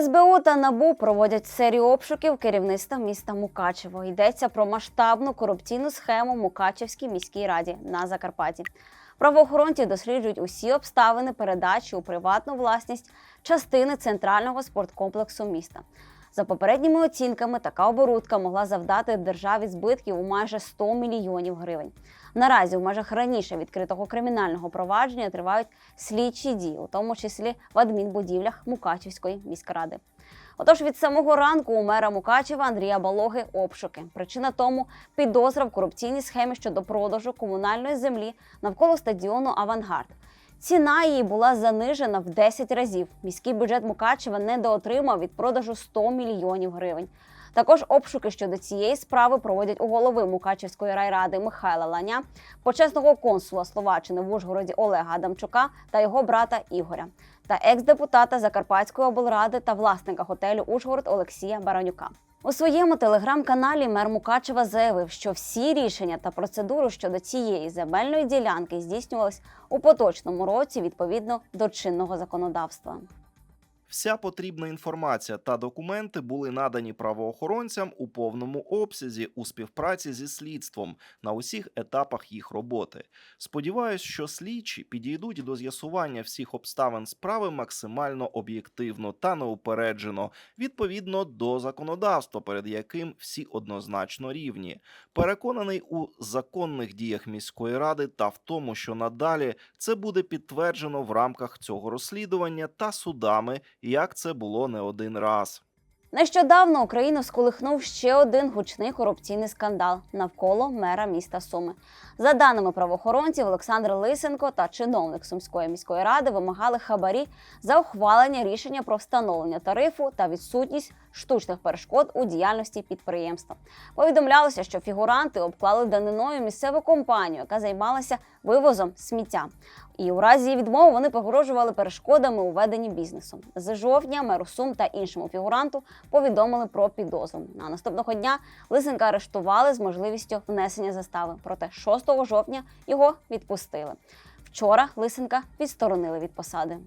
СБУ та НАБУ проводять серію обшуків керівництва міста Мукачево. Йдеться про масштабну корупційну схему Мукачевській міській раді на Закарпатті. Правоохоронці досліджують усі обставини передачі у приватну власність частини центрального спорткомплексу міста. За попередніми оцінками, така оборудка могла завдати державі збитків у майже 100 мільйонів гривень. Наразі в межах раніше відкритого кримінального провадження тривають слідчі дії, у тому числі в адмінбудівлях Мукачівської міськради. Отож, від самого ранку у мера Мукачева Андрія Балоги обшуки. Причина тому підозра в корупційній схемі щодо продажу комунальної землі навколо стадіону Авангард. Ціна її була занижена в 10 разів. Міський бюджет Мукачева недоотримав від продажу 100 мільйонів гривень. Також обшуки щодо цієї справи проводять у голови Мукачевської райради Михайла Ланя, почесного консула Словаччини в Ужгороді Олега Адамчука та його брата Ігоря, та екс-депутата Закарпатської облради та власника готелю Ужгород Олексія Баранюка. У своєму телеграм-каналі мер Мукачева заявив, що всі рішення та процедури щодо цієї земельної ділянки здійснювались у поточному році відповідно до чинного законодавства. Вся потрібна інформація та документи були надані правоохоронцям у повному обсязі у співпраці зі слідством на усіх етапах їх роботи. Сподіваюсь, що слідчі підійдуть до з'ясування всіх обставин справи максимально об'єктивно та неупереджено, відповідно до законодавства, перед яким всі однозначно рівні. Переконаний у законних діях міської ради та в тому, що надалі це буде підтверджено в рамках цього розслідування та судами, як це було не один раз. Нещодавно Україну сколихнув ще один гучний корупційний скандал навколо мера міста Суми. За даними правоохоронців, Олександр Лисенко та чиновник Сумської міської ради вимагали хабарі за ухвалення рішення про встановлення тарифу та відсутність штучних перешкод у діяльності підприємства. Повідомлялося, що фігуранти обклали даниною місцеву компанію, яка займалася вивозом сміття. І у разі відмови вони погрожували перешкодами у веденні бізнесу. З жовтня меру Сум та іншому фігуранту повідомили про підозру. На наступного дня Лисенка арештували з можливістю внесення застави. Проте 6 жовтня його відпустили. Вчора Лисенка відсторонили від посади.